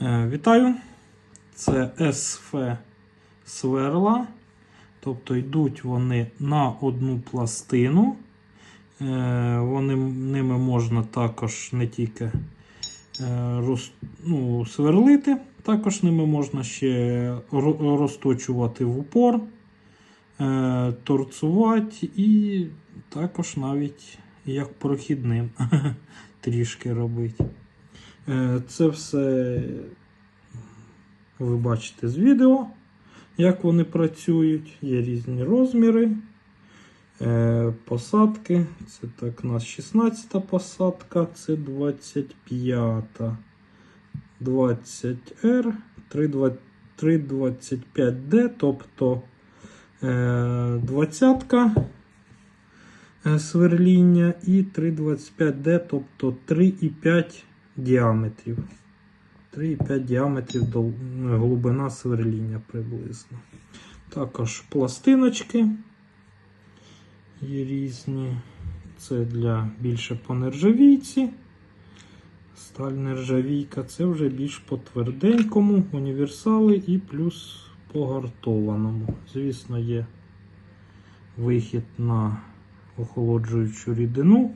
Е, Вітаю! Це СФ сверла. Тобто йдуть вони на одну пластину. Е, Вони, ними можна також не тільки е, роз, ну, сверлити, також ними можна ще розточувати в упор, торцувати і також навіть як прохідним трішки робити. Е, Це все ви бачите з відео, як вони працюють. Є різні розміри. Е, Посадки. Це так у нас 16 посадка, це 25. 20R, 325D, тобто е, 20 сверління і 325D, тобто 3,5 діаметрів. 3,5 діаметрів глибина сверління приблизно. Також пластиночки є різні. Це для більше по нержавійці. Сталь нержавійка. Це вже більш по тверденькому, універсали і плюс по гартованому. Звісно, є вихід на охолоджуючу рідину.